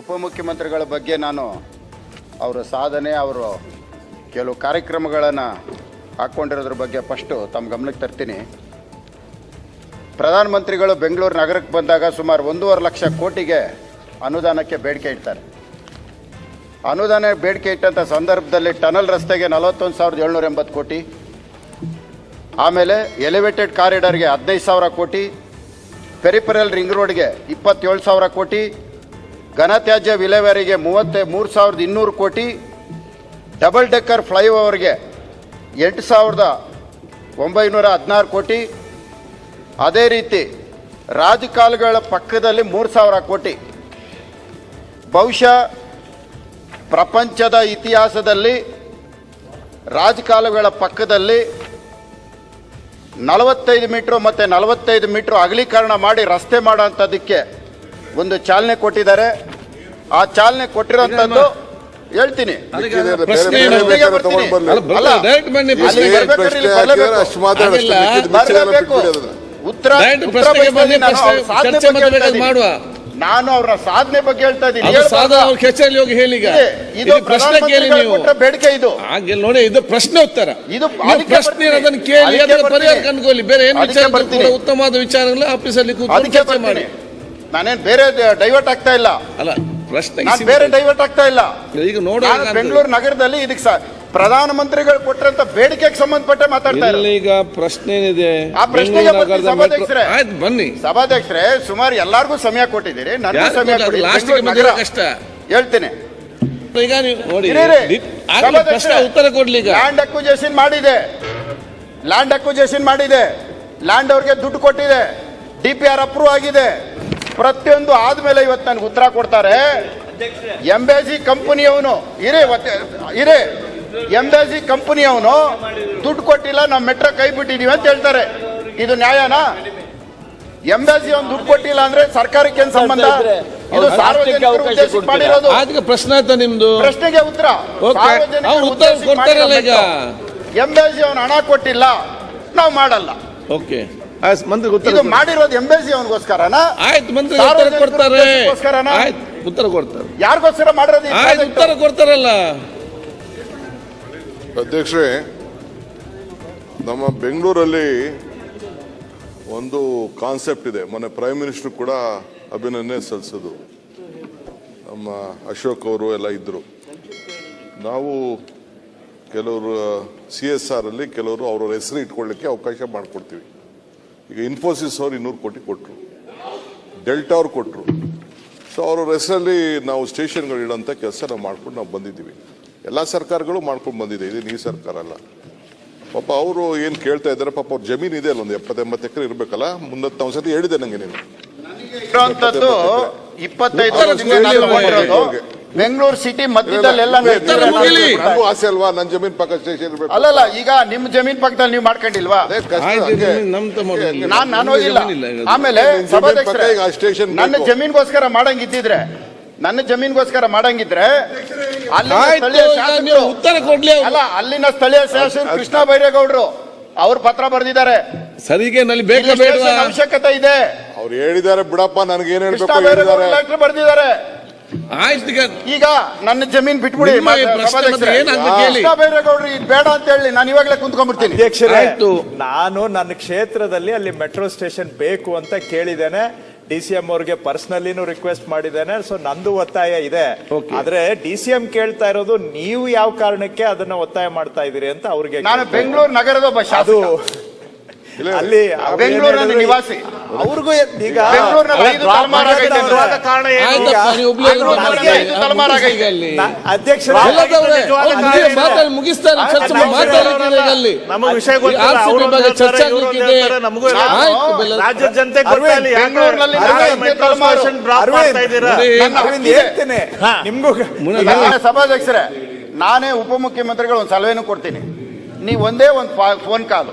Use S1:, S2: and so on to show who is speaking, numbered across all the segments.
S1: ಉಪಮುಖ್ಯಮಂತ್ರಿಗಳ ಬಗ್ಗೆ ನಾನು ಅವರ ಸಾಧನೆ, ಅವರು ಕೆಲವು ಕಾರ್ಯಕ್ರಮಗಳನ್ನು ಹಾಕ್ಕೊಂಡಿರೋದ್ರ ಬಗ್ಗೆ ಫಸ್ಟು ತಮ್ಮ ಗಮನಕ್ಕೆ ತರ್ತೀನಿ. ಪ್ರಧಾನಮಂತ್ರಿಗಳು ಬೆಂಗಳೂರು ನಗರಕ್ಕೆ ಬಂದಾಗ ಸುಮಾರು ಒಂದೂವರೆ ಲಕ್ಷ ಕೋಟಿಗೆ ಅನುದಾನಕ್ಕೆ ಬೇಡಿಕೆ ಇಡ್ತಾರೆ. ಅನುದಾನ ಬೇಡಿಕೆ ಇಟ್ಟಂಥ ಸಂದರ್ಭದಲ್ಲಿ ಟನಲ್ ರಸ್ತೆಗೆ ನಲವತ್ತೊಂದು ಸಾವಿರದ ಏಳ್ನೂರ ಎಂಬತ್ತು ಕೋಟಿ, ಆಮೇಲೆ ಎಲಿವೇಟೆಡ್ ಕಾರಿಡಾರ್ಗೆ ಹದಿನೈದು ಸಾವಿರ ಕೋಟಿ ಪೆರಿಪರಲ್ ರಿಂಗ್ ರೋಡ್ಗೆ ಇಪ್ಪತ್ತೇಳು ಸಾವಿರ ಕೋಟಿ ಘನತ್ಯಾಜ್ಯ ವಿಲೇವಾರಿಗೆ ಮೂವತ್ತ, ಮೂರು ಸಾವಿರದ ಇನ್ನೂರು ಕೋಟಿ, ಡಬಲ್ ಡೆಕ್ಕರ್ ಫ್ಲೈಓವರ್ಗೆ ಎಂಟು ಸಾವಿರದ ಒಂಬೈನೂರ ಹದಿನಾರು ಕೋಟಿ. ಅದೇ ರೀತಿ ರಾಜಕಾಲುಗಳ ಪಕ್ಕದಲ್ಲಿ ಮೂರು ಸಾವಿರ ಕೋಟಿ. ಬಹುಶಃ ಪ್ರಪಂಚದ ಇತಿಹಾಸದಲ್ಲಿ, ರಾಜಕಾಲುಗಳ ಪಕ್ಕದಲ್ಲಿ ನಲವತ್ತೈದು ಮೀಟ್ರು ಮತ್ತು ನಲವತ್ತೈದು ಮೀಟ್ರು ಅಗಲೀಕರಣ ಮಾಡಿ ರಸ್ತೆ ಮಾಡೋಂಥದ್ದಕ್ಕೆ ಒಂದು ಚಾಲನೆ ಕೊಟ್ಟಿದ್ದಾರೆ. ಆ ಚಾಲನೆ ಕೊಟ್ಟಿರೋಂಥದ್ದು ಹೇಳ್ತೀನಿ. ಉತ್ತರ
S2: ಮಾಡುವ.
S1: ಇದ್ದೀನಿ. ನಾನು ಅವರ ಸಾಧನೆ ಬಗ್ಗೆ ಹೇಳ್ತಾ ಇದ್ದೀನಿ.
S2: ಹೋಗಿ ಹೇಳಿ ಈಗ.
S1: ಇದು.
S2: ಪ್ರಶ್ನೆ ಕೇಳಿ ನೀವು.
S1: ಬೇಡಿಕೆ ಇದು.
S2: ಹಾಗೆ ನೋಡಿ ಇದು ಪ್ರಶ್ನೆ ಉತ್ತರ.
S1: ಇದು
S2: ಪ್ರಶ್ನೆ ಅದನ್ನು ಕೇಳಿ ಅದರ. ಪರಿಹಾರ ಕಂಡುಕೊಳ್ಳಿ. ಬೇರೆ ಏನು ವಿಚಾರ
S1: ಬರ್ತೀನಿ.
S2: ಉತ್ತಮವಾದ ವಿಚಾರಗಳು ಆಫೀಸಲ್ಲಿ
S1: ಕೂತು
S2: ಚರ್ಚೆ ಮಾಡಿ.
S1: ನಾನೇನ್ ಬೇರೆ ಡೈವರ್ಟ್ ಆಗ್ತಾ ಇಲ್ಲ.
S2: ಅಲ್ಲ ಪ್ರಶ್ನೆ
S1: ನಾನು ಬೇರೆ ಡೈವರ್ಟ್ ಆಗ್ತಾ ಇಲ್ಲ.
S2: ಈಗ ನೋಡಿ
S1: ಬೆಂಗಳೂರು ನಗರದಲ್ಲಿ ಇದಕ್ಕೆ ಪ್ರಧಾನ ಪ್ರಧಾನಮಂತ್ರಿಗಳು ಕೊಟ್ಟರಂತ ಬೇಡಿಕೆಗೆ ಸಂಬಂಧಪಟ್ಟ ಮಾತಾಡ್ತಾ ಇಲ್ಲ
S2: ಈಗ ಪ್ರಶ್ನೆ ಏನಿದೆ?
S1: ಆ ಪ್ರಶ್ನೆಗೆ ಸಭಾಧ್ಯಕ್ಷರೇ.
S2: ಆಯ್ತು ಬನ್ನಿ.
S1: ಸಭಾಧ್ಯಕ್ಷರೇ ಸುಮಾರು ಎಲ್ಲಾರ್ಗೂ ಸಮಯ ಕೊಟ್ಟಿದ್ದೀರಿ. ನನಗೂ ಸಮಯ? ಕೊಡಿ ನಗರ.
S2: ಕಷ್ಟ.
S1: ಹೇಳ್ತೇನೆ.
S2: ಈಗ ನೀವು ನೋಡಿ ಪ್ರಶ್ನೆ ಉತ್ತರ ಕೊಡ್ಲಿ ಈಗ.
S1: ಲ್ಯಾಂಡ್ ಅಕ್ವಿಜೇಷನ್ ಮಾಡಿದೆ. ಲ್ಯಾಂಡ್ ಅಕ್ವಿಜೇಷನ್ ಮಾಡಿದೆ. ಲ್ಯಾಂಡ್ ಅವ್ರಿಗೆ ದುಡ್ಡು ಕೊಟ್ಟಿದೆ. ಡಿ ಪಿ ಆರ್ ಅಪ್ರೂವ್ ಆಗಿದೆ. ಪ್ರತಿಯೊಂದು ಆದ್ಮೇಲೆ ಇವತ್ತು ನನಗೆ ಉತ್ತರ ಕೊಡ್ತಾರೆ. ಎಂಬೇಜಿ ಕಂಪನಿಯವನು ಇರೇ ಇರೇ ಎಂಬೇಜಿ ಕಂಪನಿಯವನು ದುಡ್ಡು ಕೊಟ್ಟಿಲ್ಲ ನಾವು ಮೆಟ್ರೋ ಕೈ ಬಿಟ್ಟಿದ್ದೀವಿ ಅಂತ ಹೇಳ್ತಾರೆ. ಇದು ನ್ಯಾಯನಾ? ಎಂಬೆಸಿ ಅವ್ನು ದುಡ್ಡು ಕೊಟ್ಟಿಲ್ಲ ಅಂದ್ರೆ ಸರ್ಕಾರಕ್ಕೆ ಏನ್ ಸಂಬಂಧ? ಇದು ಸಾರ್ವಜನಿಕ ಮಾಡಿರೋದು.
S2: ಪ್ರಶ್ನೆ ಆಯ್ತಾ ನಿಮ್ದು?
S1: ಪ್ರಶ್ನೆಗೆ ಉತ್ತರ.
S2: ಕೊಡ್ತಾರಲ್ಲ ಈಗ.
S1: ಎಂಬೇಜಿ ಅವನು ಹಣ ಕೊಟ್ಟಿಲ್ಲ ನಾವು ಮಾಡಲ್ಲ.
S2: ಓಕೆ ಮಂತ್ರಿ ಉತ್ತರ
S1: ಇದು. ಮಾಡಿರೋದು ಎಂಬೆಸಿ ಅವನಿಗೋಸ್ಕರನ?
S2: ಆಯ್ತು ಮಂತ್ರಿ ಉತ್ತರ ಕೊಡ್ತಾರೆ? ಆಯ್ತು ಉತ್ತರ ಕೊಡ್ತಾರೆ.
S1: ಯಾರಿಗೋಸ್ಕರ ಮಾಡಿರೋದು ಈ
S2: ಆಯ್ತು
S1: project?
S2: ಉತ್ತರ ಕೊಡ್ತಾರಲ್ಲ.
S3: ಅಧ್ಯಕ್ಷರೇ ನಮ್ಮ ಬೆಂಗಳೂರಲ್ಲಿ ಒಂದು ಕಾನ್ಸೆಪ್ಟ್ ಇದೆ. ಮೊನ್ನೆ ಪ್ರೈಮ್ ಮಿನಿಸ್ಟರ್ ಕೂಡ ಅಭಿನಂದನೆ ಸಲ್ಲಿಸೋದು ನಮ್ಮ ಅಶೋಕ್ ಅವರು ಎಲ್ಲ ಇದ್ರು. ನಾವು ಕೆಲವರು ಸಿ ಎಸ್ ಆರ್ ಅಲ್ಲಿ ಕೆಲವರು ಅವ್ರವ್ರ ಹೆಸರು ಇಟ್ಕೊಳ್ಳಿಕ್ಕೆ ಅವಕಾಶ ಮಾಡಿಕೊಡ್ತೀವಿ. ಈಗ ಇನ್ಫೋಸಿಸ್ ಅವ್ರು ಇನ್ನೂರು ಕೋಟಿ ಕೊಟ್ಟರು ಡೆಲ್ಟಾ ಅವ್ರು ಕೊಟ್ಟರು ಸೊ ಅವ್ರ ಹೆಸರಲ್ಲಿ ನಾವು ಸ್ಟೇಷನ್ಗಳು ಇಡೋಂಥ ಕೆಲಸ ನಾವು ಮಾಡ್ಕೊಂಡು ನಾವು ಬಂದಿದ್ದೀವಿ. ಎಲ್ಲ ಸರ್ಕಾರಗಳು ಮಾಡ್ಕೊಂಡು ಬಂದಿದೆ. ಇದು ಈ ಸರ್ಕಾರ ಅಲ್ಲ. ಪಾಪ ಅವರು ಏನು ಕೇಳ್ತಾ ಇದ್ದಾರೆ ಪಾಪ ಅವ್ರ ಜಮೀನು ಇದೆ ಅಲ್ಲ ಒಂದು ಎಪ್ಪತ್ತೆಂಬತ್ತು ಎಕರೆ ಇರಬೇಕಲ್ಲ? ಮುಂದತ್ತ ಸತಿ ಹೇಳಿದೆ ನನಗೆ ನೀನು.
S1: ಇಪ್ಪತ್ತೈದು ಬೆಂಗಳೂರು ಸಿಟಿ
S2: ಮುಗಿಲಿ.
S3: ನನಗೂ ಆಸೆ ಅಲ್ವಾ? ನನ್ನ ಜಮೀನ್ ಪಕ್ಕ ಸ್ಟೇಷನ್ ಇರಬೇಕು.
S1: ಅಲ್ಲಲ್ಲ ಈಗ ನಿಮ್ ಜಮೀನ್ ಪಕ್ಕದಲ್ಲಿ ನೀವು ಮಾಡ್ಕೊಂಡಿಲ್ವಾ?
S3: ಅದೇ ಕಷ್ಟ ಹಂಗೆ.
S1: ನಾನ್ ನಾನು ಹೋಗಿಲ್ಲ. ಆಮೇಲೆ
S3: ನಿಮ್ ಜಮೀನ್
S1: ಸಭಾಧ್ಯಕ್ಷರೇ,
S3: ಪಕ್ಕ ಈಗ ಆ station
S1: ನನ್ನ
S3: ಬೇಕು.
S1: ಜಮೀನ್ಗೋಸ್ಕರ ಮಾಡಂಗಿದ್ದಿದ್ರೆ ನನ್ನ ಜಮೀನ್ಗೋಸ್ಕರ ಮಾಡಂಗಿದ್ರೆ ಅಲ್ಲಿನ
S2: ಆಯ್ತು
S1: ಸ್ಥಳೀಯ
S2: ಈಗ ನೀವು ಉತ್ತರ ಕೊಡ್ಲಿ ಅವ್ರು.
S1: ಅಲ್ಲ ಅಲ್ಲಿನ ಸ್ಥಳೀಯ ಶಾಸಕರು ಕೃಷ್ಣ ಬೈರೇಗೌಡರು ಅವ್ರು ಪತ್ರ ಬರೆದಿದ್ದಾರೆ.
S2: ಸರಿಗೆ ನಲ್ಲಿ ಬೇಕಾ ಬೇಡವಾ?
S1: ಅವಶ್ಯಕತೆ ಇದೆ.
S3: ಅವ್ರು ಹೇಳಿದ್ದಾರೆ ಬಿಡಪ್ಪ ನನಗೇನು ಏನ್
S1: ಕೃಷ್ಣ
S3: ಹೇಳ್ಬೇಕು
S1: ಬೈರೇಗೌಡರು ಲೆಟರ್ ಬರೆದಿದ್ದಾರೆ.
S2: ಆಯ್ತು ಈಗ
S1: ನನ್ನ ಜಮೀನ್ ಬಿಟ್ಬಿಡಿ? ಕೃಷ್ಣ ಇದು ಬೇಡ ಅಂತ ಹೇಳಿ ನಾನು ಇವಾಗಲೇ ಕುಂತ್ಕೊಂಡ್ಬಿಡ್ತೀನಿ.
S4: ಅಧ್ಯಕ್ಷರೇ
S2: ಆಯ್ತು.
S4: ನಾನು ನನ್ನ ಕ್ಷೇತ್ರದಲ್ಲಿ ಅಲ್ಲಿ ಮೆಟ್ರೋ ಸ್ಟೇಷನ್ ಬೇಕು ಅಂತ ಕೇಳಿದ್ದೇನೆ. ಡಿ ಸಿ ಎಂ ಅವ್ರಿಗೆ ಪರ್ಸನಲಿನೂ ರಿಕ್ವೆಸ್ಟ್ ಮಾಡಿದ್ದೇನೆ. ಸೊ ನಂದು ಒತ್ತಾಯ ಇದೆ. ಆದ್ರೆ ಡಿ ಸಿ ಎಂ ಕೇಳ್ತಾ ಇರೋದು ನೀವು ಯಾವ ಕಾರಣಕ್ಕೆ ಅದನ್ನ ಒತ್ತಾಯ ಮಾಡ್ತಾ ಇದೀರಿ ಅಂತ ಅವ್ರಿಗೆ
S1: ನಾನು ಬೆಂಗಳೂರು ನಗರದ ಒಬ್ಬ
S4: ಅದು ಅಲ್ಲಿ
S1: ಬೆಂಗಳೂರಿನ ನಿವಾಸಿ.
S4: ಅವ್ರಿಗೂ ಈಗ ಅಧ್ಯಕ್ಷರೇ
S2: ಮುಗಿಸ್ತಾರೆ ಅಲ್ಲಿ
S5: ನಮ್ಮ ವಿಷಯ
S2: ಚರ್ಚೆ ಆಗ್ಲಿಕ್ಕಿದೆ
S5: ನಮಗೂ ರಾಜ್ಯದ ಜನತೆ
S1: ಬೆಂಗಳೂರಿನಲ್ಲಿ.
S4: ಹೇಳ್ತೇನೆ. ನಿಮ್ಗೂ
S1: ಸಭಾಧ್ಯಕ್ಷರೇ ನಾನೇ ಉಪಮುಖ್ಯಮಂತ್ರಿಗಳು ಒಂದು ಸಲಹೆನೂ ಕೊಡ್ತೀನಿ. ನೀವು ಒಂದೇ ಒಂದು ಫೋನ್ ಕಾಲು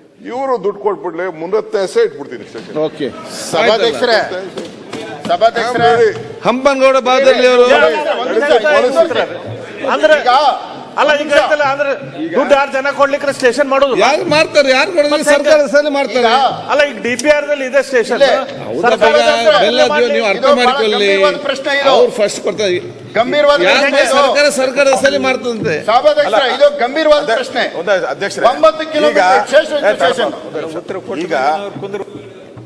S3: ಇವರು ದುಡ್ಡು ಕೊಟ್ಬಿಡ್ಲಿ ಮುನ್ನತ್ತೆ ಹೆಸರೇ ಇಟ್ಬಿಡ್ತೀನಿ ಸ್ಟೇಷನ್
S2: ಓಕೆ.
S1: ಸಭಾಧ್ಯಕ್ಷರೇ ಸಭಾಧ್ಯಕ್ಷರೇ.
S2: ಹಂಪನಗೌಡ ಬಾದಲ್ಲಿ ಅವರು
S5: ಅಂದ್ರೆ ಅಲ್ಲ ಈಗ ಹೇಳ್ತಲ್ಲ ಅಂದ್ರೆ ದುಡ್ಡು ಯಾರು ಜನ ಕೊಡ್ಲಿಕ್ಕೆ ಸ್ಟೇಷನ್ ಮಾಡೋದು?
S2: ಯಾರು ಮಾಡ್ತಾರೆ? ಯಾರು ಕೊಡೋದು? ಸರ್ಕಾರ ಹೆಸರಲ್ಲಿ ಮಾಡ್ತಾರೆ.
S5: ಅಲ್ಲ ಈಗ ಡಿ ಪಿ ಆರ್ ದಲ್ಲಿ ಇದೆ ಸ್ಟೇಷನ್.
S2: ನೀವು ಅರ್ಥ ಮಾಡ್ಕೊಳ್ಳಿ.
S1: ಪ್ರಶ್ನೆ ಇದು.
S2: ಅವ್ರು ಫಸ್ಟ್ ಕೊಡ್ತಾರೆ
S1: ಗಂಭೀರವಾದ.
S2: ಸರ್ಕಾರ ಸರ್ಕಾರ ಹೆಸರಲ್ಲಿ ಮಾಡ್ತದಂತೆ?
S1: ಸಭಾಧ್ಯಕ್ಷರೇ ಇದು ಗಂಭೀರವಾದ ಪ್ರಶ್ನೆ.
S6: ಅಧ್ಯಕ್ಷರೇ.
S1: ಒಂಬತ್ತು ಕಿಲೋಮೀಟರ್
S6: ಈಗ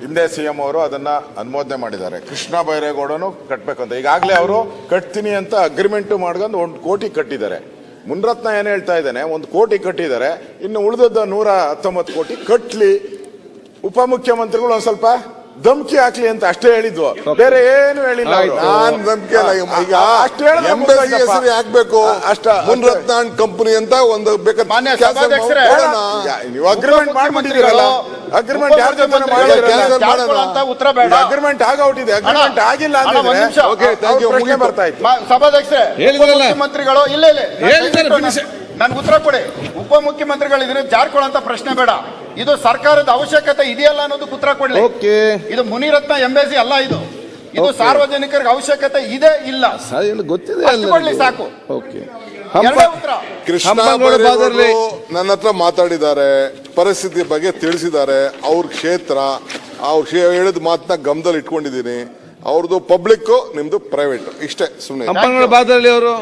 S6: ಹಿಂದೆ ಸಿಎಂ ಅವರು ಅದನ್ನ ಅನುಮೋದನೆ ಮಾಡಿದ್ದಾರೆ. ಕೃಷ್ಣ ಬೈರೇಗೌಡನು ಅಂತ. ಈಗಾಗಲೇ ಅವರು ಕಟ್ತೀನಿ ಅಂತ ಅಗ್ರಿಮೆಂಟ್ ಮಾಡ್ಕೊಂಡು ಒಂದು ಕೋಟಿ ಕಟ್ಟಿದ್ದಾರೆ. ಮುನ್ರತ್ನ ಏನ್ ಹೇಳ್ತಾ ಇದ್ದಾನೆ? ಒಂದು ಕೋಟಿ ಕಟ್ಟಿದ್ದಾರೆ. ಇನ್ನು ಉಳಿದದ್ದು ನೂರ ಹತ್ತೊಂಬತ್ತು ಕೋಟಿ ಕಟ್ಲಿ. ಉಪಮುಖ್ಯಮಂತ್ರಿಗಳು ಒಂದು ಸ್ವಲ್ಪ ಧಮ್ಕಿ ಹಾಕ್ಲಿ ಅಂತ ಅಷ್ಟೇ ಹೇಳಿದ್ವು ಬೇರೆ ಏನು ಹೇಳಿಲ್ಲ.
S3: ನಾನ್ ನಂಬಿಕೆ ಇಲ್ಲ ಈಗ- ಈಗ
S6: ಅಷ್ಟ್ ಹೇಳಿದ್ರೆ
S3: ಎಂಬಸಿ
S6: ಮುಗ್ದೋಯ್ತಪ್ಪ.
S3: ಹೆಸರು ಹಾಕ್ಬೇಕು
S6: ಅಷ್ಟ
S3: ಮುನ್ರತ್ನ ಕಂಪನಿ ಅಂತ ಒಂದು ಬೇಕಾದ್ರೆ
S1: ಮಾನ್ಯ
S3: ಕೆಲ್ಸ
S1: ಸಭಾಧ್ಯಕ್ಷರೇ,
S3: ಮಾಡೋಣ.
S6: ಯಾ- ನೀವು ಅಗ್ರಿಮೆಂಟ್ ಮಾಡ್ಬಿಟ್ಟಿದ್ದೀರಲ್ಲ ಅಗ್ರಿಮೆಂಟ್ ಯಾರ ಜೊತೆ
S3: ಉಪಮುಖ್ಯಮಂತ್ರಿಗಳು
S1: ಅಂತ ಉತ್ತರ ಬೇಡ
S6: ಅಗ್ರಿಮೆಂಟ್ ಆಗೌಟಿದೆ ಅಗ್ರಿಮೆಂಟ್ ಆಗಿಲ್ಲ
S1: ಅಣ್ಣ, ಒಂದ್ ನಿಮಿಷ.
S6: ಅಂದ್ರೆ
S3: Okay, thank you.
S6: ಪ್ರಶ್ನೆ
S3: ಮುಗೀತು.
S6: ಬರ್ತಾ ಇತ್ತು
S1: ಮ- ಸಭಾಧ್ಯಕ್ಷರೇ
S2: ಹೇಳಿದ್ರಲ್ಲ.
S1: ಉಪಮುಖ್ಯಮಂತ್ರಿಗಳು ಇಲ್ಲ ಇಲ್ಲ ನಾನ್
S2: ಹೇಳಿದ್ದಾರೆ, finish.
S1: ನನ್- ನನ್ಗೆ ಉತ್ತರ ಕೊಡಿ ಉಪಮುಖ್ಯಮಂತ್ರಿಗಳು ಜಾರ್ಕೊಳ್ಳೋ ಜಾರ್ಕೊಳ್ಳೋ ಪ್ರಶ್ನೆ ಬೇಡ ಇದು ಸರ್ಕಾರದ ಅವಶ್ಯಕತೆ ಇದೆಯಲ್ಲ ಅನ್ನೋದು ಕುತ್ರ ಕೊಡ್ಲಿ.
S2: ಓಕೆ.
S1: ಇದು ಮುನಿರತ್ನ ಎಂಬೆಸಿ ಅಲ್ಲ ಇದು. ಇದು ಸಾರ್ವಜನಿಕರಿಗೆ ಅವಶ್ಯಕತೆ ಇದೆ ಇಲ್ಲ?
S2: ಸರಿ ಗೊತ್ತಿದೆ
S1: ಸಾಕು.
S3: ನನ್ನ ಹತ್ರ ಮಾತಾಡಿದ್ದಾರೆ. ಪರಿಸ್ಥಿತಿ ಬಗ್ಗೆ ತಿಳಿಸಿದ್ದಾರೆ. ಅವ್ರ ಕ್ಷೇತ್ರ ಅವ್ರ ಹೇಳಿದ ಮಾತನ್ನ ಗಮನದಲ್ಲಿ ಇಟ್ಕೊಂಡಿದ್ದೀನಿ ಅವ್ರದ್ದು ಪಬ್ಲಿಕ್ ನಿಮ್ದು ಪ್ರೈವೇಟ್ ಇಷ್ಟೇ ಸುಮ್ಮನೆ
S2: ಅವರು